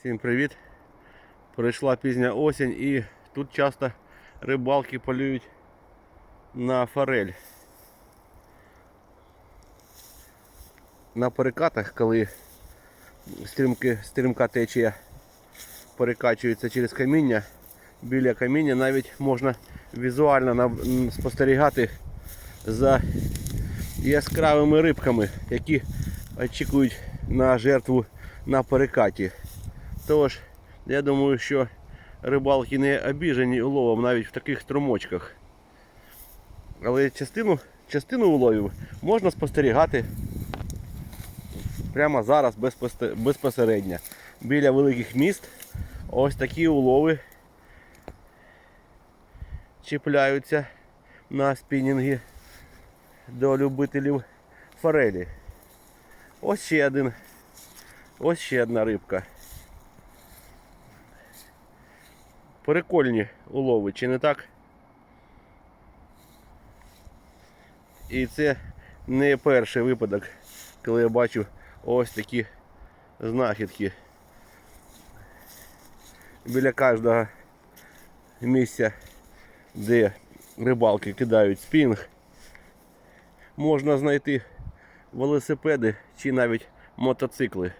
Всім привіт! Прийшла пізня осінь і тут часто рибалки полюють на форель. На перекатах, коли стрімки, стрімка течія перекачується через каміння, біля каміння навіть можна візуально спостерігати за яскравими рибками, які очікують на жертву на перекаті. Тож, я думаю, що рибалки не обіжені уловом навіть в таких струмочках. Але частину, частину уловів можна спостерігати прямо зараз безпосередньо. Біля великих міст ось такі улови чіпляються на спінінги до любителів форелі. Ось ще один. Ось ще одна рибка. Прикольні улови, чи не так? І це не перший випадок, коли я бачу ось такі знахідки. Біля кожного місця, де рибалки кидають спінг, можна знайти велосипеди чи навіть мотоцикли.